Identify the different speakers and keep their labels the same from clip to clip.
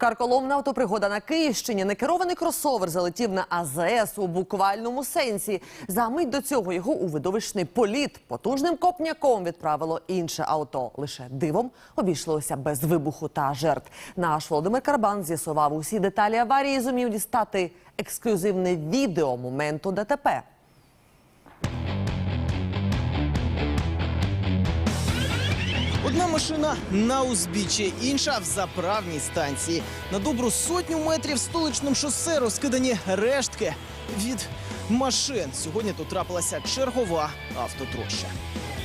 Speaker 1: Карколомна автопригода на Київщині. Некерований кросовер залетів на АЗС у буквальному сенсі. За мить до цього його у видовищний політ потужним копняком відправило інше авто. Лише дивом обійшлося без вибуху та жертв. Наш Володимир Карбан з'ясував усі деталі аварії. і Зумів дістати ексклюзивне відео моменту ДТП.
Speaker 2: Одна машина на узбіччі, інша в заправній станції. На добру сотню метрів столичним шосе розкидані рештки від машин. Сьогодні тут трапилася чергова автотроща.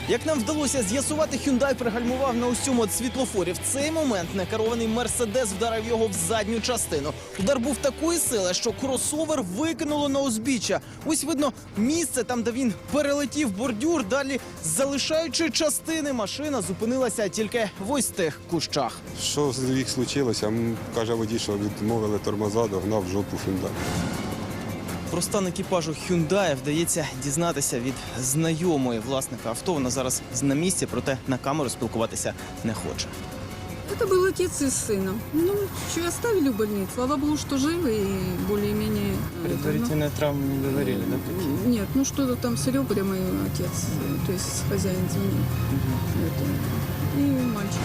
Speaker 2: Як нам вдалося з'ясувати, Hyundai пригальмував на усьому от світлофорі. В цей момент некерований мерседес вдарив його в задню частину. Удар був такої сили, що кросовер викинуло на узбіччя. Ось видно місце там, де він перелетів бордюр. Далі, залишаючи частини, машина зупинилася тільки в ось тих кущах.
Speaker 3: Що з їх случилося? Каже водій, що відмовили тормоза, догнав жопу фінда.
Speaker 2: Про стан екіпажу Hyundai вдається дізнатися від знайомої власника авто. Вона зараз на місці, проте на камеру спілкуватися не хоче.
Speaker 4: Это был отец и с сыном. Ну, что, оставили в больницу. Слава богу, что живы и более-менее... это, ну,
Speaker 2: травмы не говорили, да?
Speaker 4: Нет, ну что-то там с ребрами отец, э, то есть хозяин земли. Это, и мальчик.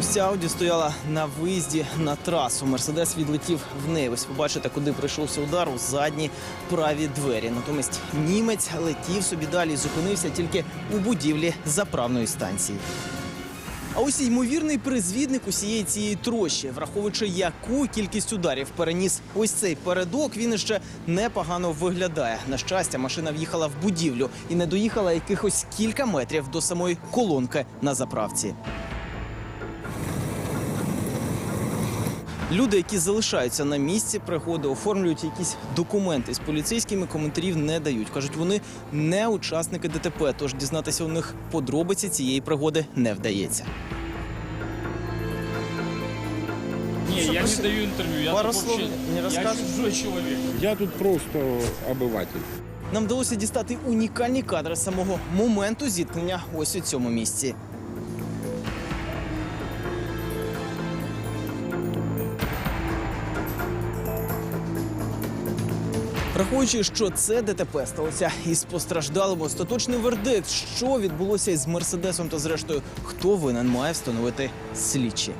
Speaker 2: Ця Ауді стояла на виїзді на трасу. Мерседес відлетів в неї. Ось побачите, куди прийшовся удар у задні праві двері. Натомість німець летів собі далі і зупинився тільки у будівлі заправної станції. А ось ймовірний призвідник усієї цієї трощі, враховуючи, яку кількість ударів переніс ось цей передок, він іще непогано виглядає. На щастя, машина в'їхала в будівлю і не доїхала якихось кілька метрів до самої колонки на заправці. Люди, які залишаються на місці пригоди, оформлюють якісь документи з поліцейськими коментарів не дають. кажуть, вони не учасники ДТП, тож дізнатися у них подробиці цієї пригоди не вдається.
Speaker 5: Не, я не даю интервью, я
Speaker 2: Пару
Speaker 5: тут
Speaker 2: слов
Speaker 5: вообще,
Speaker 2: не
Speaker 5: я
Speaker 2: расскажешь?
Speaker 5: чужой человек.
Speaker 6: Я тут просто обыватель.
Speaker 2: Нам вдалося дістати унікальні кадри самого моменту зіткнення ось у цьому місці. Враховуючи, що це ДТП сталося із постраждалим остаточний вердикт, що відбулося із мерседесом та зрештою, хто винен має встановити слідчі.